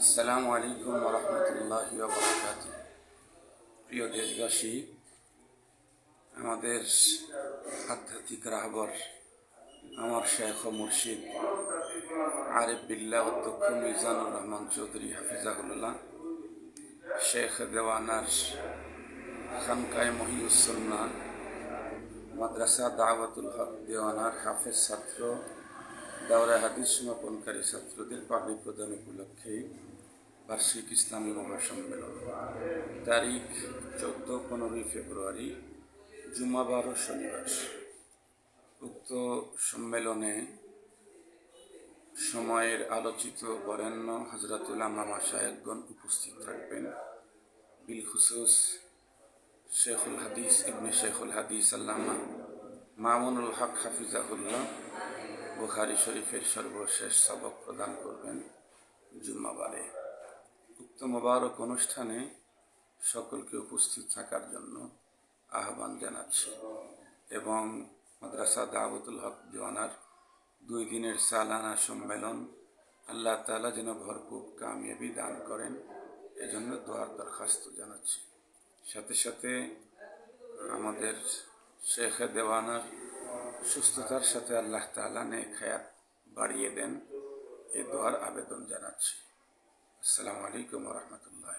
আসসালামু আলাইকুম রহমতুল্লাহ বরকাত প্রিয় দেশবাসী, আমাদের আধ্যাত্মিক রাহবর আমার শেখ ও মুর্শিদ আরিফ বিল্লাহ অধ্যক্ষ মিজানুর রহমান চৌধুরী হাফিজাহুল্লাহ, শেখ দেওয়ানার খানকায় মহিউসন্না মাদ্রাসা দাওয়াতুল হক দেওয়ানার হাফেজ ছাত্র দাওরা হাদিস সমাপনকারী ছাত্রদের পাগড়ি প্রদান উপলক্ষে বার্ষিক ইসলামী মহাসম্মেলন তারিখ চোদ্দ, পনেরোই ফেব্রুয়ারি, জুমাবার ও শনিবার। উক্ত সম্মেলনে সময়ের আলোচিত বরেণ্য হজরতুল মামা সাহেবগণ উপস্থিত থাকবেন। বিলখুসুস শেখুল হাদিস, ইবনে শেখুল হাদিস আল্লামা মামুনুল হক হাফিজাহুল্লাহ বুখারি শরীফের সর্বশেষ সবক প্রদান করবেন জুম্মাবারে। উক্ত মোবারক অনুষ্ঠানে সকলকে উপস্থিত থাকার জন্য আহ্বান জানাচ্ছি এবং মাদ্রাসা দাওয়াতুল হক দিওয়ানার দুই দিনের সালানা সম্মেলন আল্লাহ তালা যেন ভরপুর কামিয়াবি দান করেন, এজন্য দোয়ার দরখাস্ত জানাচ্ছি। সাথে সাথে আমাদের শেখে দেওয়ানার সুস্থতার সাথে আল্লাহ তালা নেক হায়াত বাড়িয়ে দেন। এ দোয়ার আবেদন জানাচ্ছি। আসসালামু আলাইকুম রহমতুল্লাহ